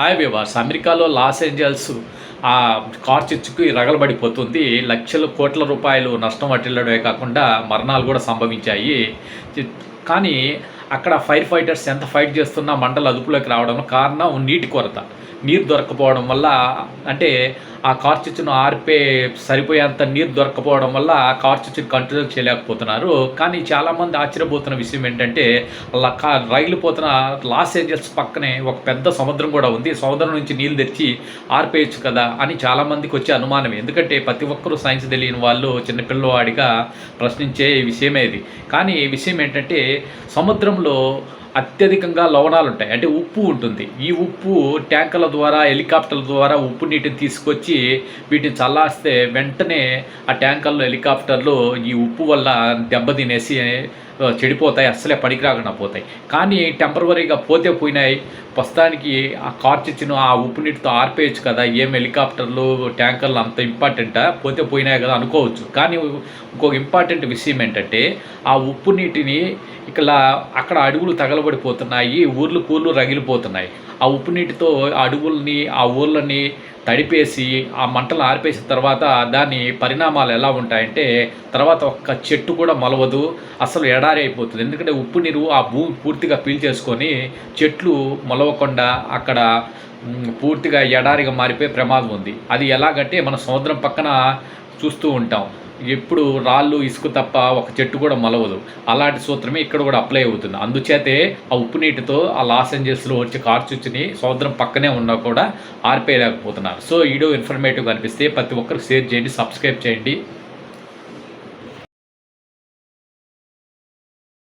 Hi వివాస్ అమెరికాలో Los Angeles ఆ కార్ చిచ్చుకి రగలబడిపోతుంది. లక్షల కోట్ల రూపాయలు నష్టం పట్టిల్లడమే కాకుండా మరణాలు కూడా సంభవించాయి. కానీ అక్కడ ఫైర్ ఫైటర్స్ ఎంత ఫైట్ చేస్తున్నా మంటలు అదుపులోకి రావడం కారణం నీటి కొరత. నీరు దొరకపోవడం వల్ల అంటే ఆ కార్ చిచ్చును ఆర్పే సరిపోయేంత నీరు దొరకపోవడం వల్ల ఆ కార్ చిచ్చుని కంట్రోల్ చేయలేకపోతున్నారు. కానీ చాలామంది ఆశ్చర్యపోతున్న విషయం ఏంటంటే అలా కా రైలు పోతున్న లాస్ ఏంజల్స్ పక్కనే ఒక పెద్ద సముద్రం కూడా ఉంది. సముద్రం నుంచి నీళ్ళు తెచ్చి ఆర్పేయచ్చు కదా అని చాలామందికి వచ్చే అనుమానం. ఎందుకంటే ప్రతి ఒక్కరూ సైన్స్ తెలియని వాళ్ళు చిన్నపిల్లవాడిగా ప్రశ్నించే విషయమే ఇది. కానీ విషయం ఏంటంటే సముద్రంలో అత్యధికంగా లవణాలు ఉంటాయి అంటే ఉప్పు ఉంటుంది. ఈ ఉప్పు ట్యాంకర్ల ద్వారా హెలికాప్టర్ల ద్వారా ఉప్పు నీటిని తీసుకొచ్చి వీటిని చల్లాస్తే వెంటనే ఆ ట్యాంకర్లు హెలికాప్టర్లు ఈ ఉప్పు వల్ల దెబ్బతినేసి చెడిపోతాయి అస్సలే పనికిరాకుండా పోతాయి. కానీ టెంపరవరీగా పోతే పోయినాయి. ప్రస్తుతానికి ఆ కార్చిచ్చిన ఆ ఉప్పు నీటితో ఆర్పేయచ్చు కదా ఏం హెలికాప్టర్లు ట్యాంకర్లు అంత ఇంపార్టెంటా? పోతే పోయినాయి కదా అనుకోవచ్చు. కానీ ఇంకొక ఇంపార్టెంట్ విషయం ఏంటంటే ఆ ఉప్పు నీటిని ఇక్కడ అక్కడ అడుగులు తగలబడిపోతున్నాయి ఊర్లు కూర్లు రగిలిపోతున్నాయి. ఆ ఉప్పు నీటితో అడుగుల్ని ఆ ఊర్లని తడిపేసి ఆ మంటలు ఆరిపేసిన తర్వాత దాని పరిణామాలు ఎలా ఉంటాయంటే తర్వాత ఒక్క చెట్టు కూడా మొలవదు అసలు ఎడారి అయిపోతుంది. ఎందుకంటే ఉప్పు నీరు ఆ భూమి పూర్తిగా పీల్చేసుకొని చెట్లు మొలవకుండా అక్కడ పూర్తిగా ఎడారిగా మారిపోయే ప్రమాదం ఉంది. అది ఎలాగంటే మన సముద్రం పక్కన చూస్తూ ఉంటాం. ఎప్పుడు రాళ్ళు ఇసుక తప్ప ఒక చెట్టు కూడా మొలవదు. అలాంటి సూత్రమే ఇక్కడ కూడా అప్లై అవుతుంది. అందుచేతే ఆ ఉప్పు నీటితో ఆ లాస్ ఏంజల్స్లో వచ్చి కార్చుచ్చుని సముద్రం పక్కనే ఉన్నా కూడా ఆర్పేయలేకపోతున్నారు. సో వీడియో ఇన్ఫర్మేటివ్ అనిపిస్తే ప్రతి ఒక్కరికి షేర్ చేయండి సబ్స్క్రైబ్ చేయండి.